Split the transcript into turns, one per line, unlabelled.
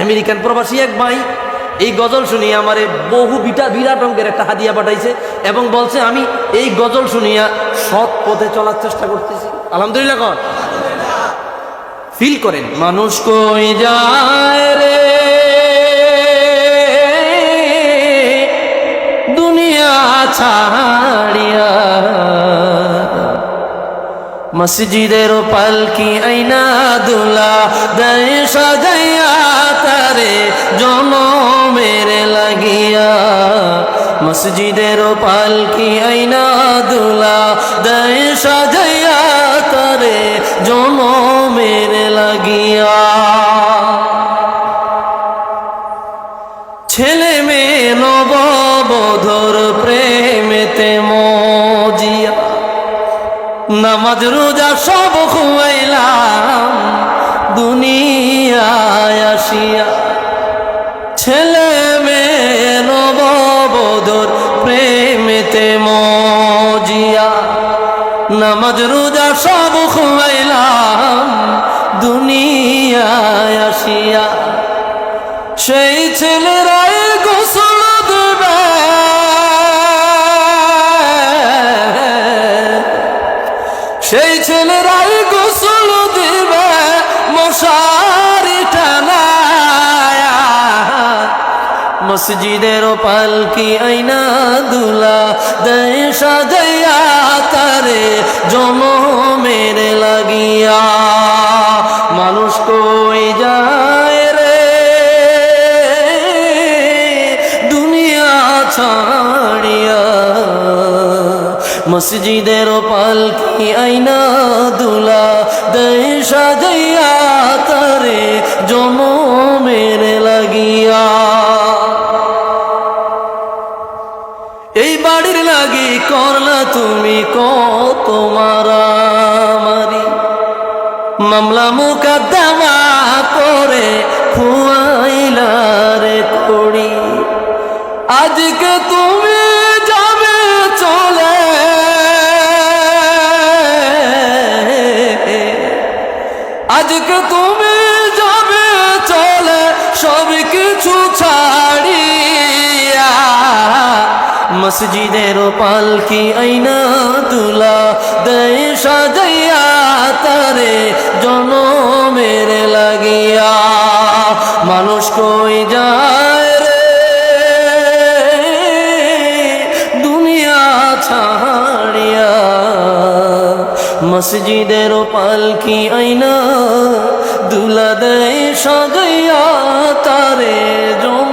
American প্রবাসী এক ভাই এই গজল শুনিয়ে আমারে বহু বিটা বিরাট অঙ্কের একটা হাদিয়া পাঠাইছে এবং বলছে, আমি এই গজল শুনিয়া সৎ পথে চলার চেষ্টা করতেছি। আলহামদুলিল্লাহ কর। ফিল করেন। মানুষ কই যায় রে? দুনিয়া ছাড়িয়া মসজিদের পালকি আইনা দুলা দয় সাজাইয়া তারে জনমের লাগিয়া মসজিদের পালকি আইনা দুলা দয় সাজাইয়া তারে জনমের লাগিয়া। ছেলে মেয়ে নববধর প্রেমেতে মজিয়া, নামাজ রোজা সব খুয়াইলাম দুনিয়ায় নববধর প্রেমেতে মজিয়া, নামাজ, রোজা সব খুয়াইলাম দুনিয়ায় আসিয়া। সেই ছেলেরাই গোসল দেবে। সেই ছেলেরাই মসজিদের পালকি আইনা দুলা? দেয় সাজাইয়া তারে জনমের লাগিয়া। মানুষ কই যায় রে? দুনিয়া ছাড়িয়া। মসজিদের পালকি আইনা দুলা? দেয় সাজাইয়া করলা তুমি কত মারামারি। মামলা মুকদ্দমা করে ফুয়াইলারে করি আজকে তুমি যাবে চলে। আজকে তুমি যাবে চলে সব কিছু ছাড়িয়া মসজিদের পালকি আইনা তুলা? দেয় সাজাইয়া তারে জনমের লাগিয়া। মানুষ কই যায় রে? দুনিয়া ছাড়িয়া। মসজিদের পালকি আইনা দুলা দেয় সাজাইয়া তারে লাগিয়া